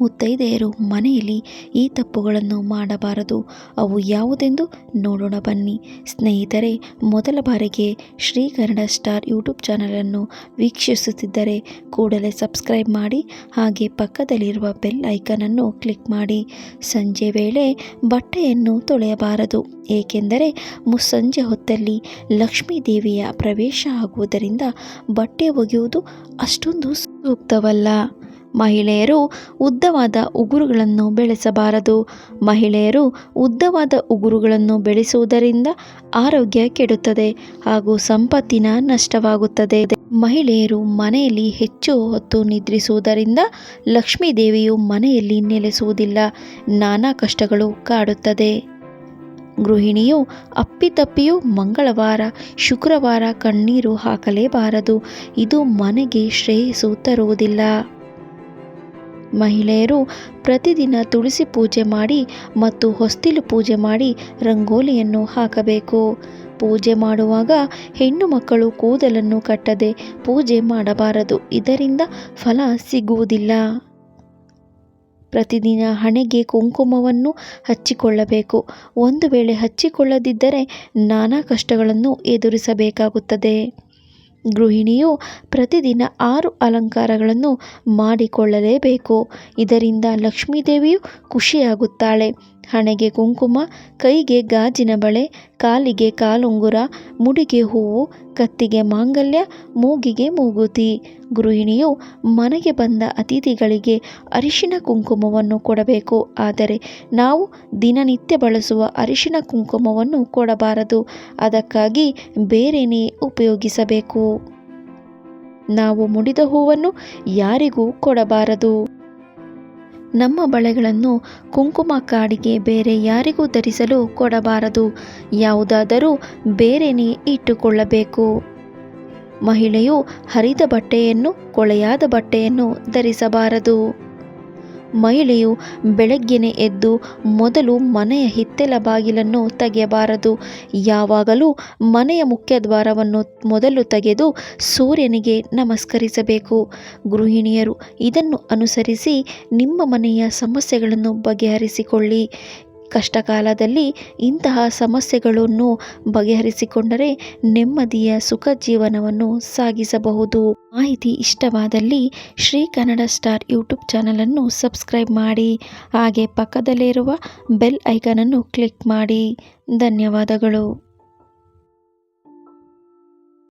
ಮುತ್ತೈದೆಯರು ಮನೆಯಲ್ಲಿ ಈ ತಪ್ಪುಗಳನ್ನು ಮಾಡಬಾರದು. ಅವು ಯಾವುದೆಂದು ನೋಡೋಣ ಬನ್ನಿ. ಸ್ನೇಹಿತರೆ, ಮೊದಲ ಬಾರಿಗೆ ಶ್ರೀ ಕನ್ನಡ ಸ್ಟಾರ್ ಯೂಟ್ಯೂಬ್ ಚಾನಲನ್ನು ವೀಕ್ಷಿಸುತ್ತಿದ್ದರೆ ಕೂಡಲೇ ಸಬ್ಸ್ಕ್ರೈಬ್ ಮಾಡಿ, ಹಾಗೆ ಪಕ್ಕದಲ್ಲಿರುವ ಬೆಲ್ ಐಕನನ್ನು ಕ್ಲಿಕ್ ಮಾಡಿ. ಸಂಜೆ ವೇಳೆ ಬಟ್ಟೆಯನ್ನು ತೊಳೆಯಬಾರದು, ಏಕೆಂದರೆ ಮುಸ್ಸಂಜೆ ಹೊತ್ತಲ್ಲಿ ಲಕ್ಷ್ಮೀ ದೇವಿಯ ಪ್ರವೇಶ ಆಗುವುದರಿಂದ ಬಟ್ಟೆ ಒಗೆಯುವುದು ಅಷ್ಟೊಂದು ಸೂಕ್ತವಲ್ಲ. ಮಹಿಳೆಯರು ಉದ್ದವಾದ ಉಗುರುಗಳನ್ನು ಬೆಳೆಸಬಾರದು. ಮಹಿಳೆಯರು ಉದ್ದವಾದ ಉಗುರುಗಳನ್ನು ಬೆಳೆಸುವುದರಿಂದ ಆರೋಗ್ಯ ಕೆಡುತ್ತದೆ ಹಾಗೂ ಸಂಪತ್ತಿನ ನಷ್ಟವಾಗುತ್ತದೆ. ಮಹಿಳೆಯರು ಮನೆಯಲ್ಲಿ ಹೆಚ್ಚು ಹೊತ್ತು ನಿದ್ರಿಸುವುದರಿಂದ ಲಕ್ಷ್ಮೀ ದೇವಿಯು ಮನೆಯಲ್ಲಿ ನೆಲೆಸುವುದಿಲ್ಲ. ನಾನಾ ಕಷ್ಟಗಳು ಕಾಡುತ್ತದೆ. ಗೃಹಿಣಿಯು ಅಪ್ಪಿತಪ್ಪಿಯು ಮಂಗಳವಾರ, ಶುಕ್ರವಾರ ಕಣ್ಣೀರು ಹಾಕಲೇಬಾರದು. ಇದು ಮನೆಗೆ ಶ್ರೇಯಸ್ಸು ತರುವುದಿಲ್ಲ. ಮಹಿಳೆಯರು ಪ್ರತಿದಿನ ತುಳಸಿ ಪೂಜೆ ಮಾಡಿ ಮತ್ತು ಹೊಸ್ತಿಲು ಪೂಜೆ ಮಾಡಿ ರಂಗೋಲಿಯನ್ನು ಹಾಕಬೇಕು. ಪೂಜೆ ಮಾಡುವಾಗ ಹೆಣ್ಣು ಮಕ್ಕಳು ಕೂದಲನ್ನು ಕಟ್ಟದೆ ಪೂಜೆ ಮಾಡಬಾರದು. ಇದರಿಂದ ಫಲ ಸಿಗುವುದಿಲ್ಲ. ಪ್ರತಿದಿನ ಹಣೆಗೆ ಕುಂಕುಮವನ್ನು ಹಚ್ಚಿಕೊಳ್ಳಬೇಕು. ಒಂದು ವೇಳೆ ಹಚ್ಚಿಕೊಳ್ಳದಿದ್ದರೆ ನಾನಾ ಕಷ್ಟಗಳನ್ನು ಎದುರಿಸಬೇಕಾಗುತ್ತದೆ. ಗೃಹಿಣಿಯು ಪ್ರತಿದಿನ ಆರು ಅಲಂಕಾರಗಳನ್ನು ಮಾಡಿಕೊಳ್ಳಲೇಬೇಕು. ಇದರಿಂದ ಲಕ್ಷ್ಮೀದೇವಿಯು ಖುಷಿಯಾಗುತ್ತಾಳೆ. ಹಣೆಗೆ ಕುಂಕುಮ, ಕೈಗೆ ಗಾಜಿನ ಬಳೆ, ಕಾಲಿಗೆ ಕಾಲುಂಗುರ, ಮುಡಿಗೆ ಹೂವು ಕತ್ತಿಗೆ ಮಾಂಗಲ್ಯ ಮೂಗಿಗೆ ಮೂಗುತಿ. ಗೃಹಿಣಿಯು ಮನೆಗೆ ಬಂದ ಅತಿಥಿಗಳಿಗೆ ಅರಿಶಿನ ಕುಂಕುಮವನ್ನು ಕೊಡಬೇಕು. ಆದರೆ ನಾವು ದಿನನಿತ್ಯ ಬಳಸುವ ಅರಿಶಿನ ಕುಂಕುಮವನ್ನು ಕೊಡಬಾರದು. ಅದಕ್ಕಾಗಿ ಬೇರೆನೇ ಉಪಯೋಗಿಸಬೇಕು. ನಾವು ಮುಡಿದ ಹೂವನ್ನು ಯಾರಿಗೂ ಕೊಡಬಾರದು. ನಮ್ಮ ಬಳೆಗಳನ್ನು ಕುಂಕುಮ ಕಾಡಿಗೆ ಬೇರೆ ಯಾರಿಗೂ ಧರಿಸಲು ಕೊಡಬಾರದು. ಯಾವುದಾದರೂ ಬೇರೆನೇ ಇಟ್ಟುಕೊಳ್ಳಬೇಕು. ಮಹಿಳೆಯು ಹರಿದ ಬಟ್ಟೆಯನ್ನು, ಕೊಳೆಯಾದ ಬಟ್ಟೆಯನ್ನು ಧರಿಸಬಾರದು. ಮಹಿಳೆಯು ಬೆಳಗ್ಗೆನೆ ಎದ್ದು ಮೊದಲು ಮನೆಯ ಹಿತ್ತಲ ಬಾಗಿಲನ್ನು ತೆಗೆಯಬಾರದು. ಯಾವಾಗಲೂ ಮನೆಯ ಮುಖ್ಯ ದ್ವಾರವನ್ನು ಮೊದಲು ತೆಗೆದು ಸೂರ್ಯನಿಗೆ ನಮಸ್ಕರಿಸಬೇಕು. ಗೃಹಿಣಿಯರು ಇದನ್ನು ಅನುಸರಿಸಿ ನಿಮ್ಮ ಮನೆಯ ಸಮಸ್ಯೆಗಳನ್ನು ಬಗೆಹರಿಸಿಕೊಳ್ಳಿ. ಕಷ್ಟಕಾಲದಲ್ಲಿ ಇಂತಹ ಸಮಸ್ಯೆಗಳನ್ನು ಬಗೆಹರಿಸಿಕೊಂಡರೆ ನೆಮ್ಮದಿಯ ಸುಖ ಜೀವನವನ್ನು ಸಾಗಿಸಬಹುದು. ಮಾಹಿತಿ ಇಷ್ಟವಾದಲ್ಲಿ ಶ್ರೀ ಕನ್ನಡ ಸ್ಟಾರ್ ಯೂಟ್ಯೂಬ್ ಚಾನಲನ್ನು ಸಬ್ಸ್ಕ್ರೈಬ್ ಮಾಡಿ, ಹಾಗೆ ಪಕ್ಕದಲ್ಲಿರುವ ಬೆಲ್ ಐಕನನ್ನು ಕ್ಲಿಕ್ ಮಾಡಿ. ಧನ್ಯವಾದಗಳು.